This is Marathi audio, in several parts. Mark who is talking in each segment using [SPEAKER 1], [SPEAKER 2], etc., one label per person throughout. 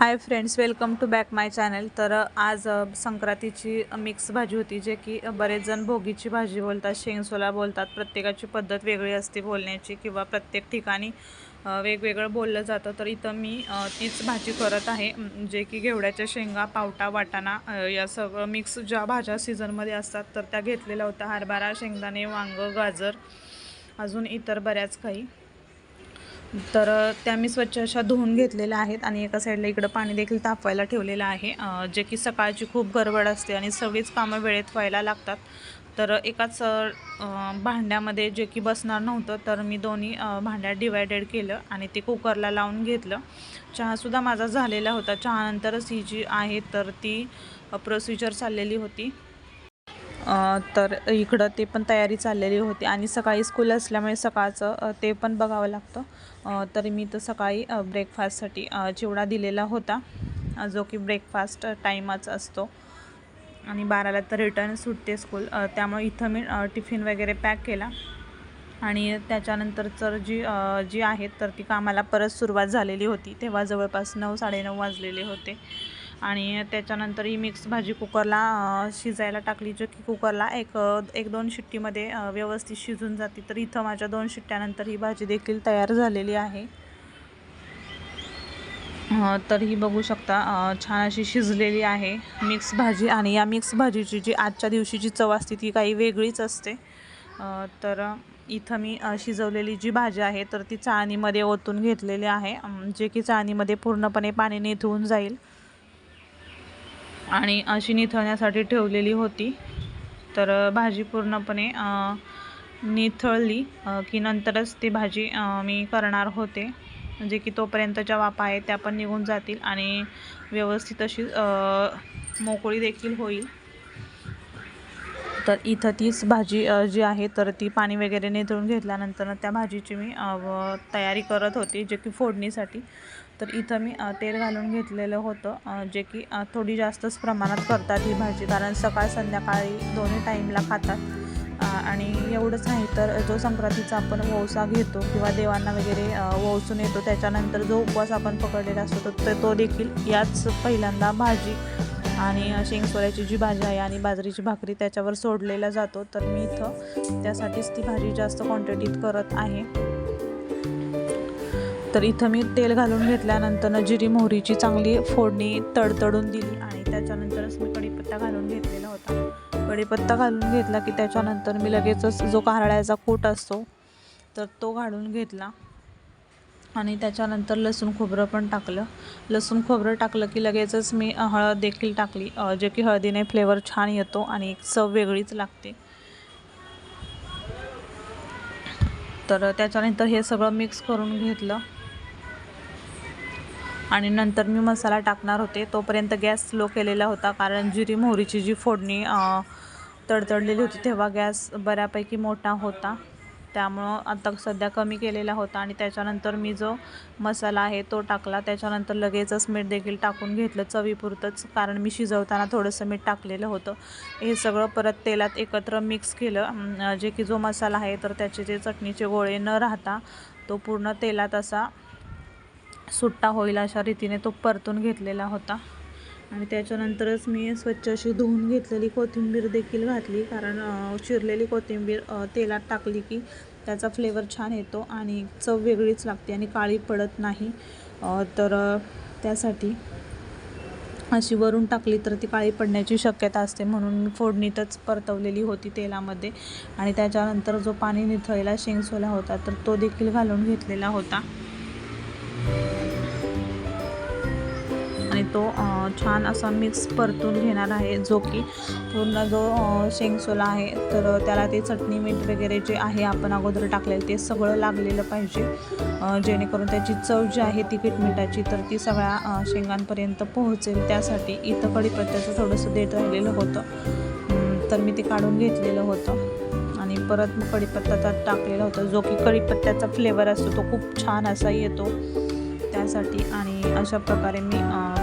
[SPEAKER 1] Hi friends welcome to back my channel. तर आज संक्रांतीची मिक्स भाजी होती जे की बरेच जण भोगीची भाजी बोलतात शेंगसोला बोलतात. प्रत्येकाची पद्धत वेगळी असते बोलण्याची किंवा प्रत्येक ठिकाणी वेगवेगळं बोललं जातं. तर इथं मी तीच भाजी करत आहे जे की घेवड्याच्या शेंगा पावटा वाटाणा या सगळं मिक्स ज्या भाज्या सीझनमध्ये असतात तर त्या घेतलेल्या होत्या. हरभरा शेंगदाणे वांगं गाजर अजून इतर बऱ्याच काही. तर त्या मी स्वच्छ अशा धुवून घेतलेल्या आहेत आणि एका साईडला इकडं पाणी देखील तापवायला ठेवलेलं आहे. जे की सकाळची खूप गडबड असते आणि सगळीच कामं वेळेत व्हायला लागतात. तर एकाच भांड्यामध्ये जे की बसणार नव्हतं तर मी दोन्ही भांड्यात डिवायडेड केलं आणि ते कुकरला लावून घेतलं. चहासुद्धा माझा झालेला होता. चहानंतरच ही जी आहे तर ती प्रोसिजर चाललेली होती. तर इकडं ते पण तयारी चाललेली होती आणि सकाळी स्कूल असल्यामुळे सकाळचं ते पण बघावं लागतं. तर मी तर सकाळी ब्रेकफास्टसाठी चिवडा दिलेला होता जो की ब्रेकफास्ट टाईमच असतो. आणि बाराला तर रिटर्न सुटते स्कूल त्यामुळे इथं मी टिफिन वगैरे पॅक केला. आणि त्याच्यानंतर तर जी जी आहेत तर ती कामाला परत सुरुवात झालेली होती. तेव्हा जवळपास नऊ साडेनऊ वाजलेले होते. आणि त्याच्यानंतर ही मिक्स भाजी कुकरला शिजायला टाकली जो की कुकरला एक एक दोन शिट्टीमध्ये व्यवस्थित शिजून जाते. तर इथं माझ्या दोन शिट्ट्यानंतर ही भाजी देखील तयार झालेली आहे. तर ही बघू शकता छान अशी शिजलेली आहे मिक्स भाजी. आणि या मिक्स भाजीची जी आजच्या दिवशीची चव असते ती काही वेगळीच असते. तर इथं मी शिजवलेली जी भाजी आहे तर ती चाळणीमध्ये ओतून घेतलेली आहे. जे की चाळणीमध्ये पूर्णपणे पाणी निथळून जाईल. आणि अशी निथळण्यासाठी ठेवलेली होती. तर भाजी पूर्णपणे निथळली की नंतरच ती भाजी मी करणार होते. म्हणजे की तोपर्यंतच्या वापा आहेत त्या पण निघून जातील आणि व्यवस्थित अशी मोकळी देखील होईल. तर इथं तीच भाजी जी आहे तर ती पाणी वगैरे निथळून घेतल्यानंतर त्या भाजीची मी तयारी करत होती जे की फोडणीसाठी. तर इथं मी तेल घालून घेतलेलं होतं जे की थोडी जास्तच प्रमाणात करतात ही भाजी कारण सकाळ संध्याकाळी दोन्ही टाईमला खातात. आणि एवढंच नाही तर जो संक्रांतीचा आपण वौसा घेतो किंवा देवांना वगैरे वौसून येतो त्याच्यानंतर जो उपवास आपण पकडलेला असतो तर तो देखील याच पहिल्यांदा भाजी आणि शेंगसोळ्याची जी भाजी आहे आणि बाजरीची भाकरी त्याच्यावर सोडलेला जातो. तर मी इथं त्यासाठीच ती भाजी जास्त क्वांटिटीत करत आहे. तर इथं मी तेल घालून घेतल्यानंतर जिरी मोहरीची चांगली फोडणी तडतडून दिली आणि त्याच्यानंतरच मी कढीपत्ता घालून घेतलेला होता. कढीपत्ता घालून घेतला की त्याच्यानंतर मी लगेचच जो कारळ्याचा कूट असतो तर तो घालून घेतला. आणि त्याच्यानंतर लसूण खोबरं पण टाकलं. लसूण खोबरं टाकलं की लगेचच मी हळद देखील टाकली. जे की हळदीने फ्लेवर छान येतो आणि एक चव वेगळीच लागते. तर त्याच्यानंतर हे सगळं मिक्स करून घेतलं. आणि नंतर मी मसाला टाकणार होते. तोपर्यंत गॅस स्लो केलेला होता. कारण जिरी मोहरीची जी फोडणी तडतडलेली होती तेव्हा गॅस बऱ्यापैकी मोठा होता. त्यामुळं आता सध्या कमी केलेला होता आणि त्याच्यानंतर मी जो मसाला आहे तो टाकला. त्याच्यानंतर लगेचच मीठ देखील टाकून घेतलं. चवीपुरतंच कारण मी शिजवताना थोडंसं मीठ टाकलेलं होतं. हे सगळं परत तेलात एकत्र मिक्स केलं. जे की जो मसाला आहे तर त्याचे जे चटणीचे गोळे न राहता तो पूर्ण तेलात असा सुट्टा होईल अशा रीतीने तो परतून घेतलेला होता. आणि त्याच्यानंतरच मी स्वच्छ अशी धुवून घेतलेली कोथिंबीर देखील घातली कारण चिरलेली कोथिंबीर तेलात टाकली की त्याचा फ्लेवर छान येतो आणि चव वेगळीच लागते आणि काळी पडत नाही. तर त्यासाठी अशी वरून टाकली तर ती काळी पडण्याची शक्यता असते म्हणून मी फोडणीतच परतवलेली होती तेलामध्ये. आणि त्याच्यानंतर जो पाणी निथळलेला शेंगसोला होता तर तो देखील घालून घेतलेला होता. तो छान असा मिक्स परतून घेणार आहे जो की पूर्ण जो शेंगसोला आहे तर त्याला ते चटणी मीठ वगैरे जे आहे आपण अगोदर टाकलेलं ते सगळं लागलेलं पाहिजे. जेणेकरून त्याची चव जी आहे तिखट मिठाची तर ती सगळ्या शेंगांपर्यंत पोहोचेल. त्यासाठी इथं कढीपत्त्याचं थोडंसं देठ राहिलेलं होतं. तर मी ते काढून घेतलेलं होतं. आणि परत मग कढीपत्ता त्यात टाकलेला होता जो की कढीपत्त्याचा फ्लेवर असतो तो खूप छान असा येतो. त्यासाठी आणि अशा प्रकारे मी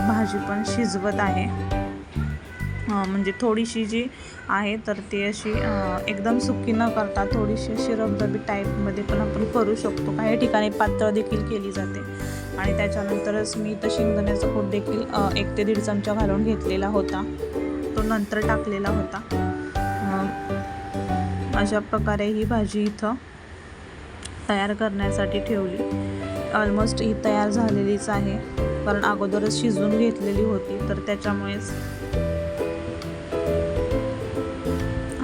[SPEAKER 1] भाजी पण शिजवत आहे. म्हणजे थोडीशी जी आहे तर ती अशी एकदम सुकी न करता थोडीशी अशी रबदबी टाईपमध्ये पण आपण करू शकतो. काही ठिकाणी पातळ देखील केली जाते. आणि त्याच्यानंतरच मी तर शेंगदाण्याचा कूट देखील एक ते दीड चमचा घालून घेतलेला होता. तो नंतर टाकलेला होता. अशा प्रकारे ही भाजी इथं तयार करण्यासाठी ठेवली. ऑलमोस्ट ही तयार झालेलीच आहे. कारण अगोदरच शिजवून घेतलेली होती तर त्याच्यामुळेच.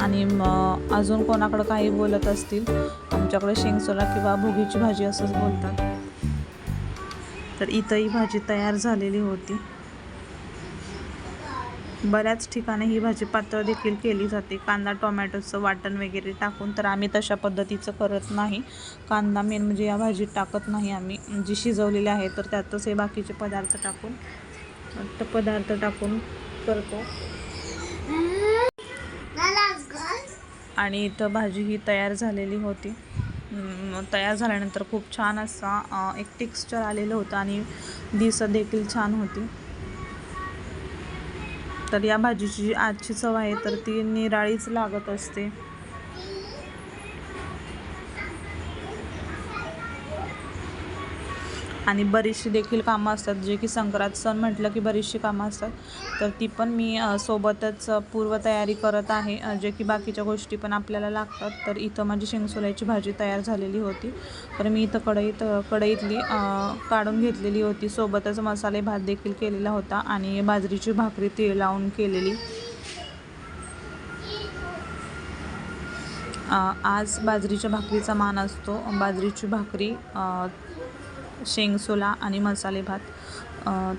[SPEAKER 1] आणि मग अजून कोणाकडं काही बोलत असतील आमच्याकडे शेंगसोला किंवा भोगीची भाजी असंच बोलतात. तर इथं ही भाजी तयार झालेली होती. बऱ्याच ठिकाणी ही भाजी पातळ देखील केली जाते. कांदा टोमॅटोचं वाटण वगैरे टाकून तर आम्ही तशा पद्धतीचं करत नाही. कांदा मेन म्हणजे या भाजीत टाकत नाही आम्ही. जी शिजवलेली आहे तर त्यातच हे बाकीचे पदार्थ टाकून तर पदार्थ टाकून करतो. आणि इथं भाजी ही तयार झालेली होती. तयार झाल्यानंतर खूप छान असा एक टेक्स्चर आलेलं होतं आणि दिसत देखील छान होती. तर या भाजीची जी आजची चव आहे तर ती निराळीच लागत असते. आणि बरीचशी देखील कामं असतात. जे की संक्रांत सण म्हटलं की बरीचशी कामं असतात. तर ती पण मी सोबतच पूर्वतयारी करत आहे. जे की बाकीच्या गोष्टी पण आपल्याला लागतात. तर इथं माझी शेंगसोल्याची भाजी तयार झालेली होती. तर मी इथं कढईत कढईतली काढून घेतलेली होती. सोबतच मसाले भात देखील केलेला होता आणि बाजरीची भाकरी तीळ लावून केलेली. आज बाजरीच्या भाकरीचा मान असतो. बाजरीची भाकरी शेंगसोला आणि मसाले भात.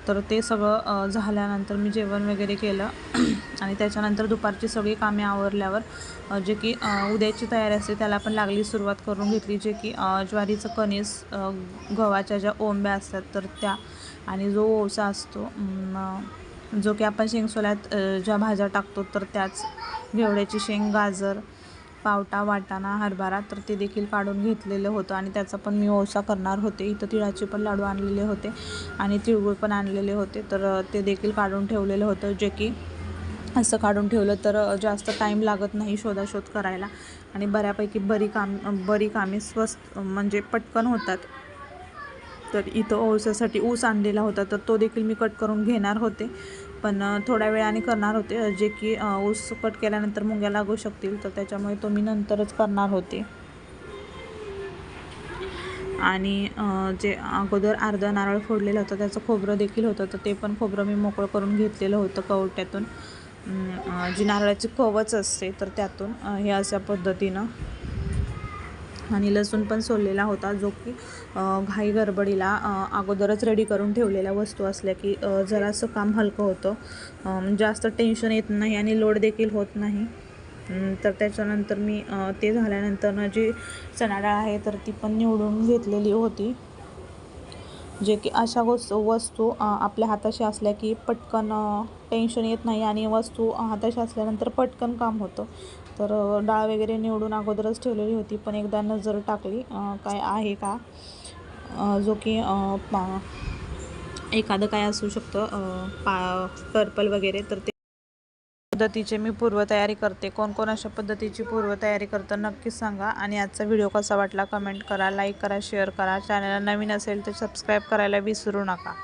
[SPEAKER 1] तर ते सगळं झाल्यानंतर मी जेवण वगैरे केलं. आणि त्याच्यानंतर दुपारची सगळी कामे आवरल्यावर जे की उद्याची तयारी असते त्याला पण लागली सुरुवात करून घेतली जे की ज्वारीचं कणीस गव्हाच्या ज्या ओंब्या असतात तर त्या आणि जो ओसा असतो जो की आपण शेंगसोल्यात ज्या भाज्या टाकतो तर त्याच घेवड्याची शेंग गाजर पावटा वाटाणा हरभरा तर ते देखील काढून घेतलेलं होतं आणि त्याचा पण मी ओसा करणार होते. इथं तिळाचे पण लाडू आणलेले होते आणि तिळगुळ पण आणलेले होते. तर ते देखील काढून ठेवलेलं होतं जे की असं काढून ठेवलं तर जास्त टाईम लागत नाही शोधाशोध करायला आणि बऱ्यापैकी बरी काम बरी कामे स्वस्त म्हणजे पटकन होतात. तर इथं ओसासाठी ऊस आणलेला होता तर तो देखील मी कट करून घेणार होते. पण थोड्या वेळाने करणार होते. जे की ऊस कट केल्यानंतर मुंग्या लागू शकतील तर त्याच्यामुळे तो मी नंतरच करणार होते. आणि जे अगोदर अर्धा नारळ फोडलेलं होतं त्याचं खोबरं देखील होतं तर ते पण खोबरं मी मोकळं करून घेतलेलं होतं कवट्यातून. जी नारळाची कवच असते तर त्यातून हे अशा पद्धतीनं आणि लसूण पण सोललेला होता जो की घाई गडबडीला अगोदरच रेडी करून ठेवलेल्या वस्तू असल्या की जरासं काम हलकं होतं. जास्त टेन्शन येत नाही आणि लोड देखील होत नाही. तर त्याच्यानंतर मी ते झाल्यानंतर जी चणाडाळ आहे तर ती पण निवडून घेतलेली होती. जे की अशा वस्तू वस्तू आपल्या हाताशी असल्या की पटकन टेन्शन येत नाही आणि वस्तू हाताशी असल्यानंतर पटकन काम होतं. तर डाळ वगैरे निवडून अगोदरच ठेवलेली होती पण एकदा नजर टाकली काय आहे का? जो की पा एखादं काय असू शकतं पा पर्पल वगैरे तर ते पद्धतीचे मी पूर्वतयारी करते. कोण कोण अशा पद्धतीची पूर्वतयारी करतं नक्कीच सांगा. आणि आजचा व्हिडिओ कसा वाटला कमेंट करा लाईक करा शेअर करा. चॅनलला नवीन असेल तर सबस्क्राईब करायला विसरू नका.